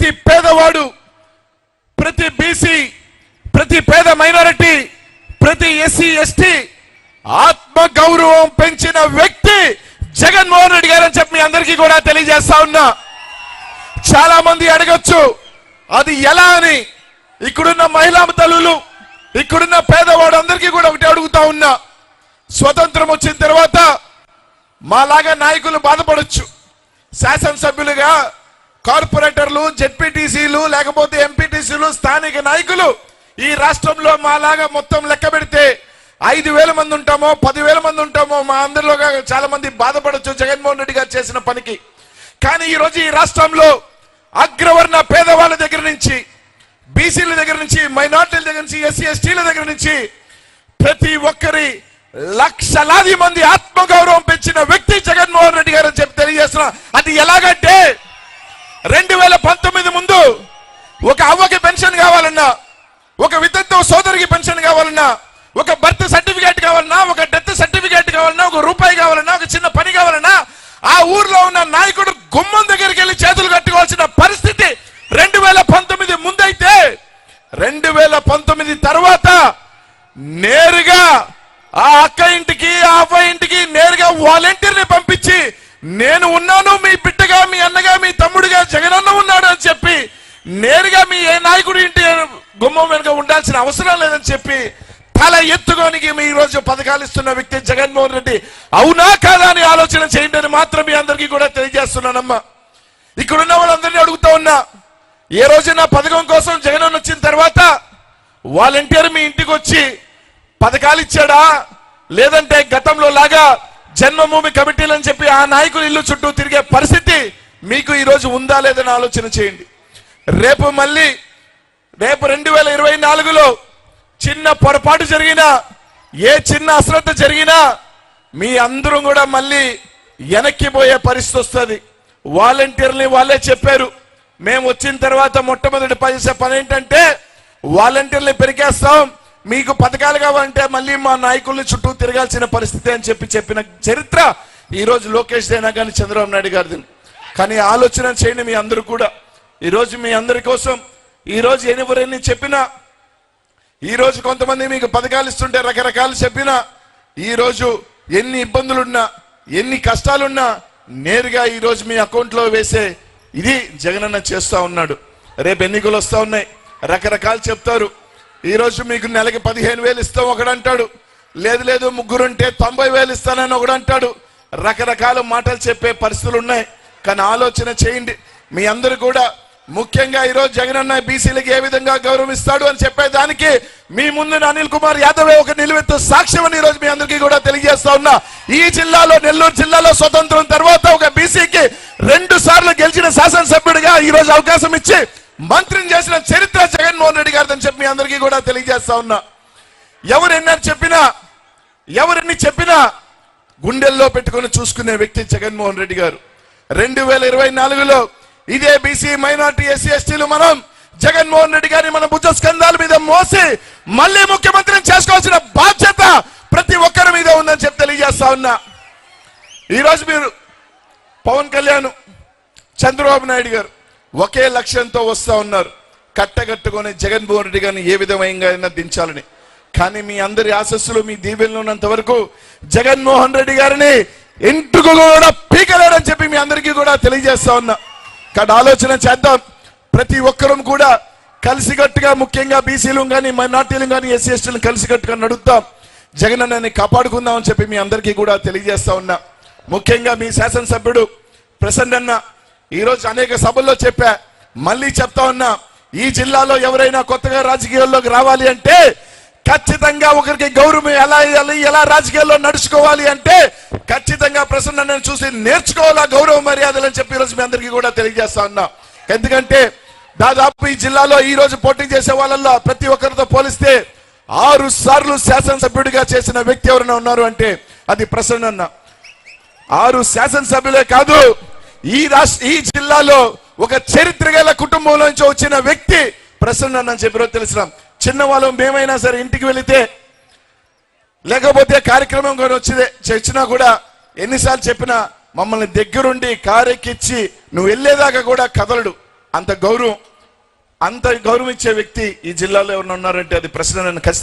ప్రతి పేదవాడు ప్రతి బీసీ ప్రతి పేద మైనారిటీ ప్రతి ఎస్సీ ఎస్టీ ఆత్మ గౌరవం పెంచిన వ్యక్తి జగన్మోహన్ రెడ్డి గారు అని చెప్పి మీ అందరికీ కూడా తెలియజేస్తా ఉన్నా. చాలా మంది అడగొచ్చు అది ఎలా అని. ఇక్కడున్న మహిళా తల్లులు ఇక్కడున్న పేదవాడు అందరికీ కూడా ఒకటి అడుగుతా ఉన్నా. స్వతంత్రం వచ్చిన తర్వాత మాలాగా నాయకులు బాధపడొచ్చు. శాసనసభ్యులుగా కార్పొరేటర్లు జెడ్పీటీసీలు లేకపోతే ఎంపీటీసీలు స్థానిక నాయకులు ఈ రాష్ట్రంలో మాలాగా మొత్తం లెక్క పెడితే ఐదు వేల మంది ఉంటామో పదివేల మంది ఉంటామో మా అందరిలోగా చాలా మంది బాధపడొచ్చు జగన్మోహన్ రెడ్డి గారు చేసిన పనికి. కానీ ఈరోజు ఈ రాష్ట్రంలో అగ్రవర్ణ పేదవాళ్ళ దగ్గర నుంచి బీసీల దగ్గర నుంచి మైనార్టీల దగ్గర నుంచి ఎస్సీ ఎస్టీల దగ్గర నుంచి ప్రతి ఒక్కరి లక్షలాది మంది ఆత్మగౌరవం పెంచిన వ్యక్తి జగన్మోహన్ రెడ్డి గారు అని చెప్పి తెలియజేస్తున్నా. అది ఎలాగంటే రెండు వేల పంతొమ్మిది ముందు ఒక అవ్వకి పెన్షన్ కావాలన్నా ఒక వితంతు సోదరికి పెన్షన్ కావాలన్నా ఒక బర్త్ సర్టిఫికేట్ కావాలన్నా ఒక డెత్ సర్టిఫికేట్ కావాలన్నా ఒక రూపాయి కావాలన్నా ఒక చిన్న పని కావాలన్నా ఆ ఊర్లో ఉన్న నాయకుడు గుమ్మం దగ్గరికి వెళ్ళి చేతులు కట్టుకోవాల్సిన పరిస్థితి రెండు వేల పంతొమ్మిది ముందైతే రెండు వేల పంతొమ్మిది తర్వాత నేరుగా ఆ అక్క ఇంటికి ఆ అవ్వ ఇంటికి నేరుగా వాలంటీర్ని పంపించి నేను ఉన్నాను మీ బిడ్డగా మీ అన్నగా మీ తమ్ముడిగా జగనన్న ఉన్నాడు అని చెప్పి నేరుగా మీ ఏ నాయకుడి ఇంటి గుమ్మం వెనుక ఉండాల్సిన అవసరం లేదని చెప్పి తల ఎత్తుకోనికి మీ ఈరోజు రోజు పథకాలు ఇస్తున్న వ్యక్తి జగన్మోహన్ రెడ్డి. అవునా కాదా అని ఆలోచన చేయండి అని మాత్రం మీ అందరికీ కూడా తెలియజేస్తున్నానమ్మా. ఇక్కడున్న వాళ్ళందరినీ అడుగుతా ఉన్నా. ఏ రోజు నా పథకం కోసం జగన్ వచ్చిన తర్వాత వాలంటీర్ మీ ఇంటికి వచ్చి పథకాలు ఇచ్చాడా? లేదంటే గతంలో లాగా జన్మభూమి కమిటీలని చెప్పి ఆ నాయకులు ఇల్లు చుట్టూ తిరిగే పరిస్థితి మీకు ఈరోజు ఉందా లేదని ఆలోచన చేయండి. రేపు మళ్ళీ రేపు రెండు వేల ఇరవై నాలుగులో చిన్న పొరపాటు జరిగినా ఏ చిన్న అశ్రద్ధ జరిగినా మీ అందరూ కూడా మళ్ళీ వెనక్కి పోయే పరిస్థితి వస్తుంది. వాలంటీర్ని వాళ్ళే చెప్పారు. మేము వచ్చిన తర్వాత మొట్టమొదటి చేసే పని ఏంటంటే వాలంటీర్ని పెరిగేస్తాం. మీకు పథకాలు కావాలంటే మళ్ళీ మా నాయకుల్ని చుట్టూ తిరగాల్సిన పరిస్థితి అని చెప్పి చెప్పిన చరిత్ర ఈరోజు లోకేష్ దేనా కానీ చంద్రబాబు నాయుడు గారిది. కానీ ఆలోచన చేయండి మీ అందరూ కూడా. ఈరోజు మీ అందరి కోసం ఈరోజు రోజు చెప్పినా ఈరోజు కొంతమంది మీకు పథకాలు ఇస్తుంటే రకరకాలు చెప్పినా ఈరోజు ఎన్ని ఇబ్బందులున్నా ఎన్ని కష్టాలున్నా నేరుగా ఈరోజు మీ అకౌంట్లో వేసే ఇది జగనన్న చేస్తూ ఉన్నాడు. రేపు ఎన్నికలు వస్తూ ఉన్నాయి. రకరకాలు చెప్తారు. ఈరోజు మీకు నెలకి పదిహేను వేలు ఇస్తాం ఒకడు అంటాడు. లేదు లేదు ముగ్గురుంటే తొంభై వేలు ఇస్తానని ఒకడు అంటాడు. రకరకాల మాటలు చెప్పే పరిస్థితులు ఉన్నాయి. కానీ ఆలోచన చేయండి. మీ అందరూ కూడా ముఖ్యంగా ఈ రోజు జగనన్న బీసీలకి ఏ విధంగా గౌరవిస్తాడు అని చెప్పేదానికి మీ ముందు అనిల్ కుమార్ యాదవే ఒక నిలువెత్తు సాక్ష్యం అని ఈరోజు రోజు మీ అందరికీ కూడా తెలియజేస్తా ఉన్నా. ఈ జిల్లాలో నెల్లూరు జిల్లాలో స్వతంత్రం తర్వాత ఒక బీసీకి రెండు సార్లు గెలిచిన శాసనసభ్యుడిగా ఈ రోజు అవకాశం ఇచ్చి మంత్రిని చేసిన చరిత్ర జగన్మోహన్ రెడ్డి గారిదని చెప్పి మీ అందరికీ కూడా తెలియజేస్తా ఉన్నా. ఎవరు ఎన్నని చెప్పినా ఎవరిని చెప్పినా గుండెల్లో పెట్టుకొని చూసుకునే వ్యక్తి జగన్మోహన్ రెడ్డి గారు. రెండు వేల ఇరవై నాలుగులో ఇదే బీసీ మైనార్టీ ఎస్సీ ఎస్టీలు మనం జగన్మోహన్ రెడ్డి గారిని మన భుజ స్కంధాల మీద మోసి మళ్ళీ ముఖ్యమంత్రిని చేసుకోవాల్సిన బాధ్యత ప్రతి ఒక్కరి మీద ఉందని చెప్పి తెలియజేస్తా ఉన్నా. ఈరోజు మీరు పవన్ కళ్యాణ్ చంద్రబాబు నాయుడు గారు ఒకే లక్ష్యంతో వస్తా ఉన్నారు. కట్టగట్టుకొని జగన్మోహన్ రెడ్డి గారిని ఏ విధమైన దించాలని. కానీ మీ అందరి ఆశస్సులు మీ దీవెల్లో ఉన్నంత వరకు జగన్మోహన్ రెడ్డి గారిని ఇంటికి కూడా పీకలేరని చెప్పి మీ అందరికీ కూడా తెలియజేస్తా ఉన్నా. ఇక్కడ ఆలోచన చేద్దాం. ప్రతి ఒక్కరూ కూడా కలిసికట్టుగా ముఖ్యంగా బీసీలు కానీ మైనార్టీలు కానీ ఎస్సీ ఎస్టీలు కలిసికట్టుగా నడుద్దాం. జగన్ అన్నని కాపాడుకుందాం అని చెప్పి మీ అందరికీ కూడా తెలియజేస్తా ఉన్నా. ముఖ్యంగా మీ శాసనసభ్యుడు ప్రసన్న అన్న ఈరోజు అనేక సభల్లో చెప్పా. మళ్ళీ చెప్తా ఉన్నా ఈ జిల్లాలో ఎవరైనా కొత్తగా రాజకీయాల్లోకి రావాలి అంటే ఖచ్చితంగా ఒకరికి గౌరవం ఎలా ఇవ్వాలి ఎలా రాజకీయాల్లో నడుచుకోవాలి అంటే ఖచ్చితంగా ప్రసన్న చూసి నేర్చుకోవాలా గౌరవ మర్యాదలు అని చెప్పి ఈరోజు మీ అందరికీ కూడా తెలియజేస్తా ఉన్నా. ఎందుకంటే దాదాపు ఈ జిల్లాలో ఈ రోజు పోటీ చేసే వాళ్ళల్లో ప్రతి ఒక్కరితో పోలిస్తే ఆరు సార్లు శాసనసభ్యుడిగా చేసిన వ్యక్తి ఎవరైనా ఉన్నారు అంటే అది ప్రసన్న ఆరు శాసనసభ్యులే కాదు ఈ రాష్ట్ర ఈ జిల్లాలో ఒక చరిత్ర గల కుటుంబంలో నుంచి వచ్చిన వ్యక్తి ప్రసన్న అని చెప్పి తెలిసిన చిన్నవాళ్ళు మేమైనా సరే ఇంటికి వెళితే లేకపోతే కార్యక్రమం కానీ వచ్చిదే చచ్చినా కూడా ఎన్నిసార్లు చెప్పినా మమ్మల్ని దగ్గరుండి కారెక్కిచ్చి నువ్వు వెళ్ళేదాకా కూడా కదలడు. అంత గౌరవం అంత గౌరవం ఇచ్చే వ్యక్తి ఈ జిల్లాలో ఎవరు ఉన్నారంటే అది ప్రశ్న నేను ఖచ్చితంగా